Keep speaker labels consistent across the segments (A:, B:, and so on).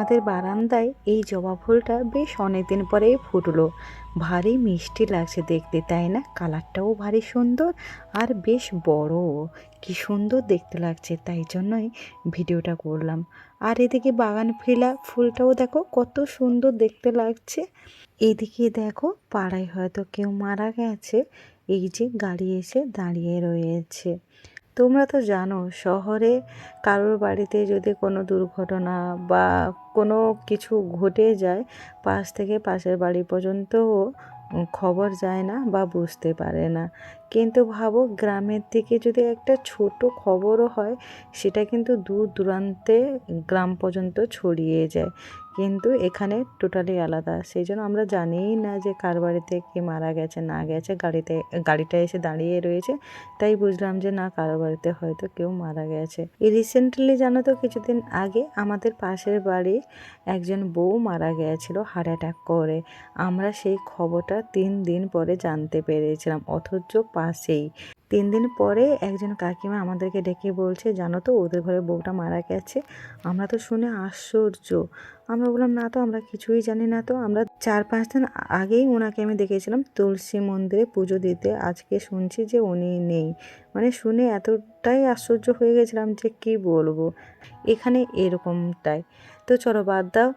A: আমাদের বারান্দায় এই জবা ফুলটা বেশ অনেকদিন পরেই ফুটলো। ভারী মিষ্টি লাগছে দেখতে, তাই না? কালারটাও ভারী সুন্দর আর বেশ বড়ও কি সুন্দর দেখতে লাগছে, তাই জন্যই ভিডিওটা করলাম। আর এদিকে বাগান ফিলা ফুলটাও দেখো, কত সুন্দর দেখতে লাগছে। এদিকে দেখো, পাড়ায় হয়তো কেউ মারা গেছে। এই যে গাড়ি এসে দাঁড়িয়ে রয়েছে। তোমরা তো জানো, শহরে কারোর বাড়িতে যদি কোনো দুর্ঘটনা বা কোনো কিছু ঘটে যায়, পাশ থেকে পাশের বাড়ি পর্যন্তও খবর যায় না বা বুঝতে পারে না। কিন্তু ভাবো, গ্রামের দিকে যদি একটা ছোট খবরও হয়, সেটা কিন্তু দূর দূরান্তে গ্রাম পর্যন্ত ছড়িয়ে যায়। কিন্তু এখানে টোটালি আলাদা। সেই জন্য আমরা জানিই না যে কার বাড়িতে কে মারা গেছে, না গেছে। গাড়িতে, গাড়িটা এসে দাঁড়িয়ে রয়েছে। তাই বুঝলাম যে না, কারও বাড়িতে হয়তো কেউ মারা গেছে। এই রিসেন্টলি জানো তো কিছুদিন আগে আমাদের পাশের বাড়ি একজন বউ মারা গিয়েছিল হার্ট অ্যাটাক করে। আমরা সেই খবরটা তিন দিন পরে জানতে পেরেছিলাম, অথচ পাশেই। তিন দিন পরে একজন কাকিমা আমাদেরকে ডেকে বলছে, জানো তো, ওদের ঘরে বউটা মারা গেছে। আমরা তো শুনে আশ্চর্য। আমরা বললাম, না তো, আমরা কিছুই জানি না তো। আমরা চার পাঁচ দিন আগেই ওনাকে আমি দেখেছিলাম তুলসী মন্দিরে পুজো দিতে। আজকে শুনছি যে উনি নেই। মানে শুনে এতটাই আশ্চর্য হয়ে গেছিলাম যে কি বলব। এখানে এরকমটাই। তো চলো বাদ দাও।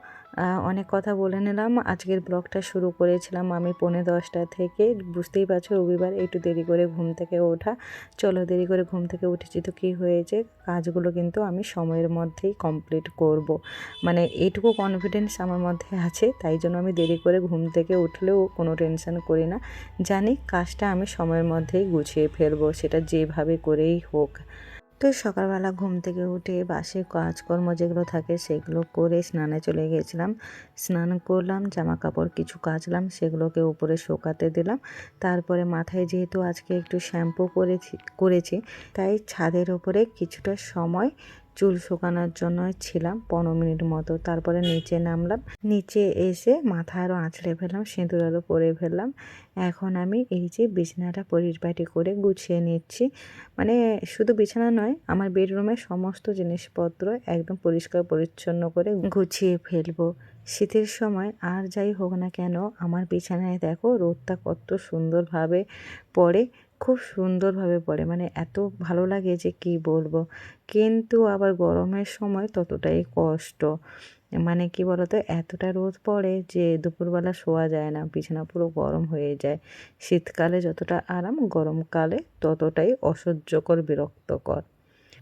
A: অনেক কথা বলে নিলাম। আজকের ব্লগটা শুরু করেছিলাম আমি পৌনে দশটা থেকে। বুঝতেই পারছ রবিবার, একটু দেরি করে ঘুম থেকে ওঠা। চলো দেরি করে ঘুম থেকে উঠেছি তো কী হয়েছে? কাজগুলো কিন্তু আমি সময়ের মধ্যেই কমপ্লিট করব। মানে এইটুকু কনফিডেন্স আমার মধ্যে আছে, তাই জন্য আমি দেরি করে ঘুম থেকে উঠলেও কোনো টেনশন করি না। জানি কাজটা আমি সময়ের মধ্যেই গুছিয়ে ফেলব, সেটা যেভাবে করেই হোক। তো সকালবেলা ঘুম থেকে উঠে বাসে কাজকর্ম যেগুলো থাকে সেগুলো করে স্নানে চলে গেছিলাম স্নান করলাম জামা কাপড় কিছু কাচলাম, সেগুলোকে উপরে শোকাতে দিলাম। তারপরে মাথায় যেহেতু আজকে একটু শ্যাম্পু করেছি করেছি, তাই ছাদের ওপরে কিছুটা সময় চুল শুকানোর জন্য ছিলাম পনেরো মিনিট মতো। তারপরে নিচে নামলাম। নিচে এসে মাথা আরও আঁচড়ে ফেললাম, সিঁদুর আরও পরে ফেললাম। এখন আমি এই যে বিছানাটা পরিপাটি করে গুছিয়ে নিচ্ছি। মানে শুধু বিছানা নয়, আমার বেডরুমের সমস্ত জিনিসপত্র একদম পরিষ্কার পরিচ্ছন্ন করে গুছিয়ে ফেলব। শীতের সময় আর যাই হোক না কেন, আমার বিছানায় দেখো রোদটা কত সুন্দরভাবে পড়ে। খুব সুন্দরভাবে পড়ে। মানে এত ভালো লাগে যে কি বলব? কিন্তু আবার গরমের সময় ততটাই কষ্ট। মানে কি বলতো? এতটা রোদ পড়ে যে দুপুরবেলা শোয়া যায় না। বিছানা পুরো গরম হয়ে যায়। শীতকালে যতটা আরাম, গরমকালে ততটাই অসহ্যকর, বিরক্তকর।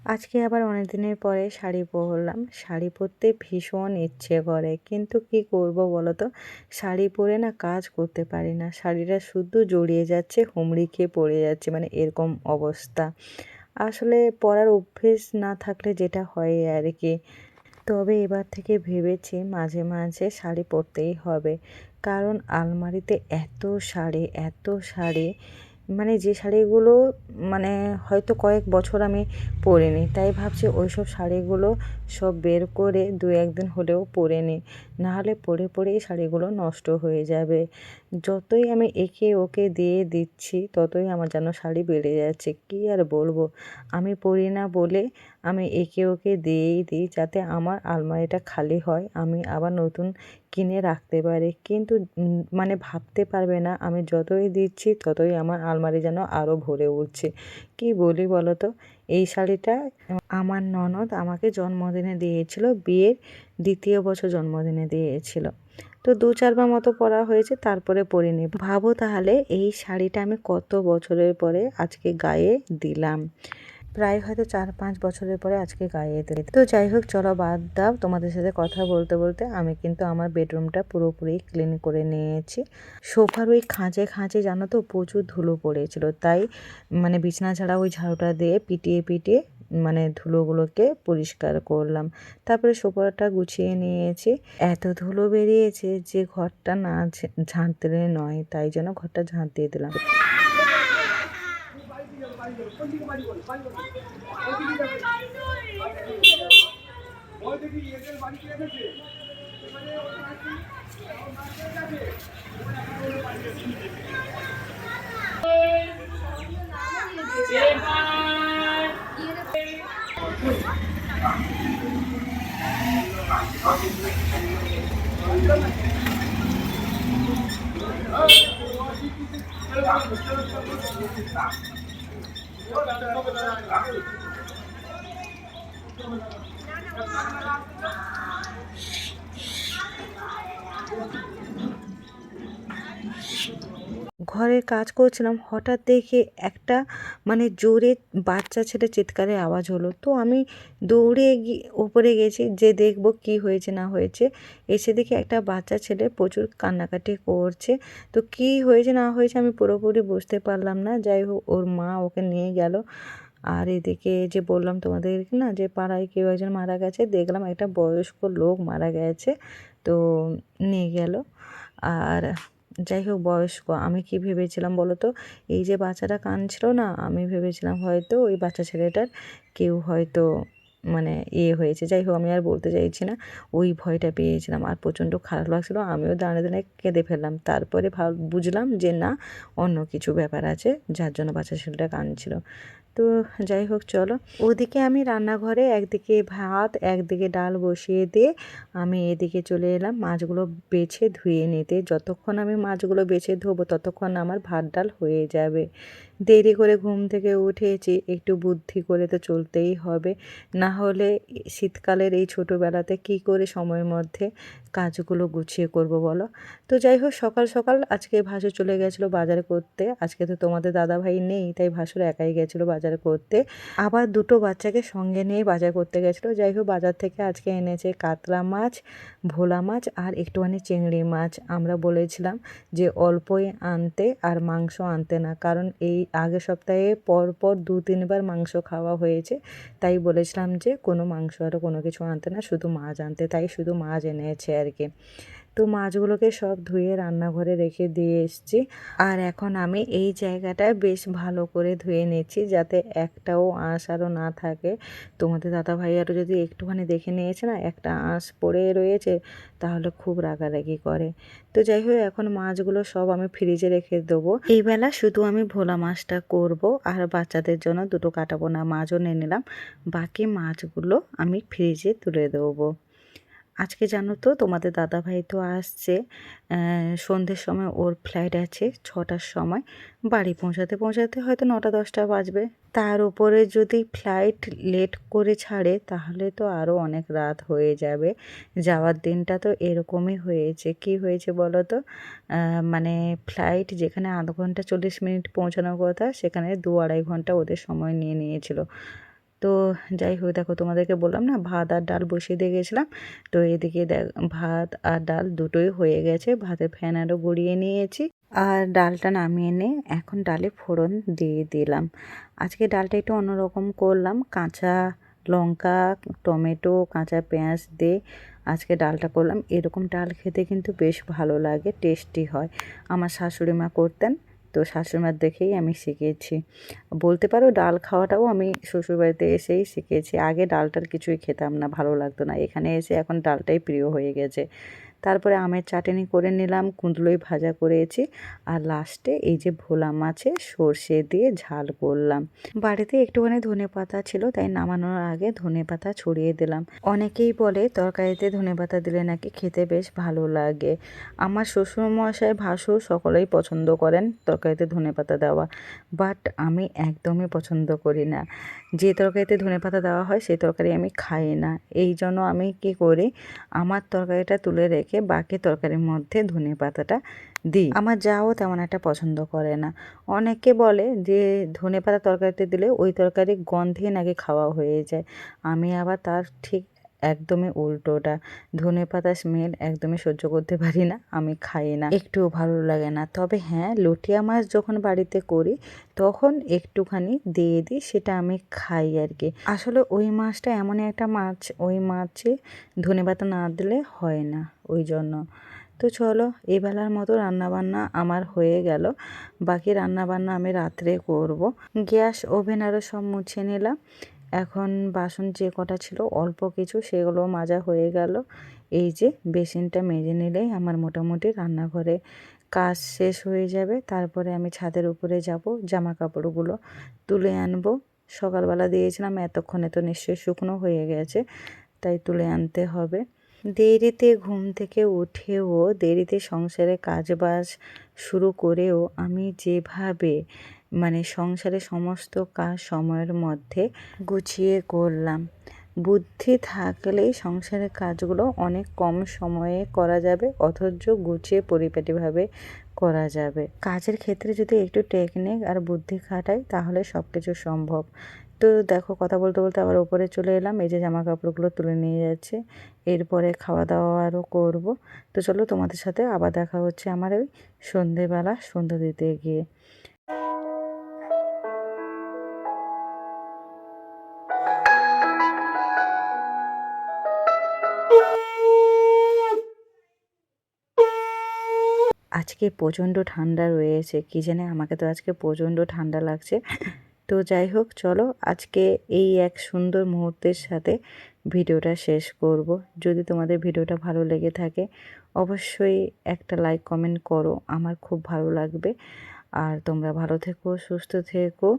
A: আজকে আবার অনেক দিনের পরে শাড়ি পরলাম। শাড়ি পরতে ভীষণ ইচ্ছে করে। কিন্তু কি করব বলো তো শাড়ি পরে না কাজ করতে পারি না। শাড়িটা শুধু জড়িয়ে যাচ্ছে, হুমড়ি খেয়ে পড়ে যাচ্ছে মানে এরকম অবস্থা। আসলে পরার অভ্যেস না থাকলে যেটা হয় আর কি। তবে এবার থেকে ভেবেছি মাঝে মাঝে শাড়ি পরতেই হবে। কারণ আলমারিতে এত শাড়ি এত শাড়ি মানে যে শাড়িগুলো মানে হয়তো কয়েক বছর আমি পরিনি, তাই ভাবছি ওই সব শাড়িগুলো সব বের করে দু একদিন হলেও পরে নিই। নাহলে পরে পরেই শাড়িগুলো নষ্ট হয়ে যাবে। যতই আমি একে ওকে দিয়ে দিচ্ছি, ততই আমার যেন শাড়ি বেড়ে যাচ্ছে। কী আর বলব? আমি পরি না বলে আমি একে ওকে দিয়েই দিই যাতে আমার আলমারিটা খালি হয়। আমি আবার নতুন কিনে রাখতে পারি। কিন্তু মানে ভাবতে পারবে না। আমি যতই দিচ্ছি, ততই আমার আলমারি যেন আরও ভরে উঠছে। কি বলি বলো তো? এই শাড়িটা আমার ননদ আমাকে জন্মদিনে দিয়েছিল, বিয়ের দ্বিতীয় বছর জন্মদিনে দিয়েছিল। তো দু চারবার মতো পরা হয়েছে, তারপরে পরিনি ভাবো তাহলে এই শাড়িটা আমি কত বছরের পরে আজকে গায়ে দিলাম। প্রায় হয়তো চার পাঁচ বছরের পরে আজকে গায়ে দিই তো যাই হোক, চলো বাদ দাও। তোমাদের সাথে কথা বলতে বলতে আমি কিন্তু আমার বেডরুমটা পুরোপুরি ক্লিন করে নিয়েছি। সোফার ওই খাঁচে খাঁচে জানো তো প্রচুর ধুলো পড়েছিল। তাই মানে বিছানা ছাড়া ওই ঝাড়ুটা দিয়ে পিটিয়ে পিটিয়ে মানে ধুলোগুলোকে পরিষ্কার করলাম। তারপরে সোফাটা গুছিয়ে নিয়েছি। এত ধুলো বেরিয়েছে যে ঘরটা না ঝাঁটলে নয়, তাই জন্য ঘরটা ঝাঁট দিয়ে দিলাম। Thank you. Thank you. ঘরের কাজ করছিলাম, হঠাৎ দেখে একটা মানে জোরে বাচ্চা ছেলে চিৎকারের আওয়াজ হলো। তো আমি দৌড়ে গিয়ে ওপরে গেছি, যে দেখব কি হয়েছে না হয়েছে। এসে দেখি একটা বাচ্চা ছেলে প্রচুর কান্নাকাটি করছে। তো কি হয়েছে না হয়েছে আমি পুরোপুরি বুঝতে পারলাম না। যাই হোক, ওর মা ওকে নিয়ে গেল। আর এদিকে যে বললাম তোমাদের না, যে পাড়ায় কেউ একজন মারা গেছে, দেখলাম একটা বয়স্ক লোক মারা গেছে। তো নিয়ে গেল। আর যাই হোক বয়স্ক, আমি কি ভেবেছিলাম বলো তো এই যে বাচ্চাটা কাঁদছিল না, আমি ভেবেছিলাম হয়তো ওই বাচ্চা ছেলেটার কেউ হয়তো মানে ইয়ে হয়েছে। যাই হোক আমি আর বলতে চাইছি না, ওই ভয়টা পেয়েছিলাম আর প্রচণ্ড খারাপ লাগছিল। আমিও দাঁড়িয়ে দাঁড়িয়ে কেঁদে ফেললাম। তারপরে ভাব, বুঝলাম যে না, অন্য কিছু ব্যাপার আছে যার জন্য বাচ্চা ছেলেটা কাঁদছিল। তো যাই হোক, চলো। ওদিকে আমি রান্নাঘরে একদিকে ভাত, একদিকে ডাল বসিয়ে দিয়ে আমি এদিকে চলে এলাম। মাছগুলো বেছে ধুয়ে নিতে। যতক্ষণ আমি মাছগুলো বেছে ধোবো, ততক্ষণ আমার ভাত ডাল হয়ে যাবে। দেরি করে ঘুম থেকে উঠেছি, একটু বুদ্ধি করে তো চলতেই হবে। না হলে শীতকালের এই ছোটোবেলাতে কি করে সময়ের মধ্যে কাজগুলো গুছিয়ে করব বলো? তো যাই হোক, সকাল সকাল আজকে ভাসুর চলে গেছিল বাজার করতে। আজকে তো তোমাদের দাদা ভাই নেই, তাই ভাসুর একাই গেছিল বাজার করতে। আবার দুটো বাচ্চাকে সঙ্গে নিয়ে বাজার করতে গেছিল। যাই হোক, বাজার থেকে আজকে এনেছে কাতলা মাছ, ভোলা মাছ আর একটুখানি চিংড়ি মাছ। আমরা বলেছিলাম যে অল্পই আনতে আর মাংস আনতে না, কারণ এই আগের সপ্তাহে পরপর পর দু তিনবার মাংস খাওয়া হয়েছে। তাই বলেছিলাম যে কোনো মাংস আরও কোনো কিছু আনতে না, শুধু মাছ আনতে। তাই শুধু মাছ এনেছে আর কি। তো মাছগুলোকে সব ধুয়ে রান্নাঘরে রেখে দিয়ে এসছি। আর এখন আমি এই জায়গাটা বেশ ভালো করে ধুয়ে নিচ্ছি যাতে একটাও আঁশ আরও না থাকে। তোমাদের দাদা ভাই আরও যদি একটুখানি দেখে নিয়েছে না, একটা আঁশ পড়ে রয়েছে, তাহলে খুব রাগারাগি করে। তো যাই হোক, এখন মাছগুলো সব আমি ফ্রিজে রেখে দেবো। এই বেলা শুধু আমি ভোলা মাছটা করব আর বাচ্চাদের জন্য দুটো কাটাবো না মাছও নিয়ে নিলাম। বাকি মাছগুলো আমি ফ্রিজে তুলে দেবো। আজকে জানো তো তোমাদের দাদাভাই তো আসছে সন্ধ্যের সময় ওর ফ্লাইট আছে, ছটার সময়। বাড়ি পৌঁছাতে পৌঁছাতে হয়তো নটা দশটা বাজবে। তার উপরে যদি ফ্লাইট লেট করে ছাড়ে, তাহলে তো আরও অনেক রাত হয়ে যাবে। যাওয়ার দিনটা তো এরকমই হয়েছে। কি হয়েছে বলো তো? মানে ফ্লাইট যেখানে আধ ঘণ্টা চল্লিশ মিনিট পৌঁছানোর কথা, সেখানে দু আড়াই ঘণ্টা ওদের সময় নিয়ে নিয়েছিল। তো যাই হোক, দেখো তোমাদেরকে বললাম না, ভাত আর ডাল বসিয়ে দিয়ে গেছিলাম। তো এদিকে দেখ, ভাত আর ডাল দুটোই হয়ে গেছে, ভাতের ফ্যান আরও গড়িয়ে নিয়েছি। আর ডালটা নামিয়ে নে এখন ডালে ফোড়ন দিয়ে দিলাম। আজকে ডালটা একটু অন্যরকম করলাম, কাঁচা লঙ্কা, টমেটো, কাঁচা পেঁয়াজ দিয়ে আজকে ডালটা করলাম। এরকম ডাল খেতে কিন্তু বেশ ভালো লাগে, টেস্টি হয়। আমার শাশুড়ি মা করতেন তো শাশুড়িমার দেখেই আমি শিখেছি। বলতে পারো ডাল খাওয়াটাও আমি শ্বশুরবাড়িতে এসেই শিখেছি। আগে ডালটার কিছুই খেতাম না, ভালো লাগতো না। এখানে এসে এখন ডালটাই প্রিয় হয়ে গেছে। তারপরে আমের চাটনি করে নিলাম কুঁদলোই ভাজা করেছি আর লাস্টে এই যে ভোলা মাছে সর্ষে দিয়ে ঝাল করলাম। বাড়িতে একটুখানি ধনে পাতা ছিল, তাই নামানোর আগে ধনে পাতা ছড়িয়ে দিলাম। অনেকেই বলে তরকারিতে ধনে পাতা দিলে নাকি খেতে বেশ ভালো লাগে। আমার শ্বশুর মশাই ভাসুর সকলেই পছন্দ করেন তরকারিতে ধনে পাতা দেওয়া বাট আমি একদমই পছন্দ করি না। যে তরকারিতে ধনে পাতা দেওয়া হয় সেই তরকারি আমি খাই না। এই জন্য আমি কি করি, আমার তরকারিটা তুলে রেখে বাকি তরকারির মধ্যে ধনে পাতাটা দিই। আমার যাও তেমন একটা পছন্দ করে না। অনেকে বলে যে, ধনে পাতা তরকারিতে দিলে ওই তরকারি গন্ধে নাকি খাওয়া হয়ে যায়। আমি আবার তার ঠিক একদমই উল্টোটা। ধনে পাতা স্মেল একদমই সহ্য করতে পারি না, আমি খাই না। একটুও ভালো লাগে না। তবে হ্যাঁ লটিয়া মাছ যখন বাড়িতে করি, তখন একটুখানি দিয়ে দিই, সেটা আমি খাই আর কি আসলে ওই মাছটা এমন একটা মাছ, ওই মাছে ধনে পাতা না দিলে হয় না ওই জন্য। তো চলো, এই বেলার মতো রান্নাবান্না আমার হয়ে গেল। বাকি রান্নাবান্না আমি রাত্রে করব। গ্যাস ওভেন আরও সব মুছে নিলাম। এখন বাসন যে কটা ছিল, অল্প কিছু সেগুলো মাজা হয়ে গেল। এই যে বেসিনটা মেজে নিলেই আমার মোটামুটি রান্নাঘরে কাজ শেষ হয়ে যাবে। তারপরে আমি ছাদের উপরে যাব জামা কাপড়গুলো তুলে আনব। সকালবেলা দিয়েছিলাম, এতক্ষণে তো নিশ্চয়ই শুকনো হয়ে গেছে, তাই তুলে আনতে হবে। দেরিতে ঘুম থেকে উঠেও, দেরিতে সংসারে কাজবাজ শুরু করেও আমি যেভাবে মানে সংসারে সমস্ত কাজ সময়ের মধ্যে গুছিয়ে করলাম। বুদ্ধি থাকলেই সংসারের কাজগুলো অনেক কম সময়ে করা যাবে, অথচ গুছিয়ে পরিপাটিভাবে করা যাবে। কাজের ক্ষেত্রে যদি একটু টেকনিক আর বুদ্ধি খাটাই, তাহলে সব কিছু সম্ভব। তো দেখো, কথা বলতে বলতে আবার ওপরে চলে এলাম, এই যে জামা কাপড়গুলো তুলে নিয়ে যাচ্ছে। এরপরে খাওয়া দাওয়া আরও করব। তো চলো তোমাদের সাথে আবার দেখা হচ্ছে আমার ওই সন্ধেবেলা সন্ধ্যা দিতে গিয়ে। আজকে প্রচণ্ড ঠান্ডা রয়েছে, কি জানে আমাকে তো আজকে প্রচণ্ড ঠান্ডা লাগছে। তো যাই হোক, চলো আজকে এই এক সুন্দর মুহূর্তের সাথে ভিডিওটা শেষ করব। যদি তোমাদের ভিডিওটা ভালো লেগে থাকে, অবশ্যই একটা লাইক, কমেন্ট করো, আমার খুব ভালো লাগবে। আর তোমরা ভালো থেকো, সুস্থ থেকো,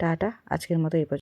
A: টাটা, আজকের মতো এই পর্যন্ত।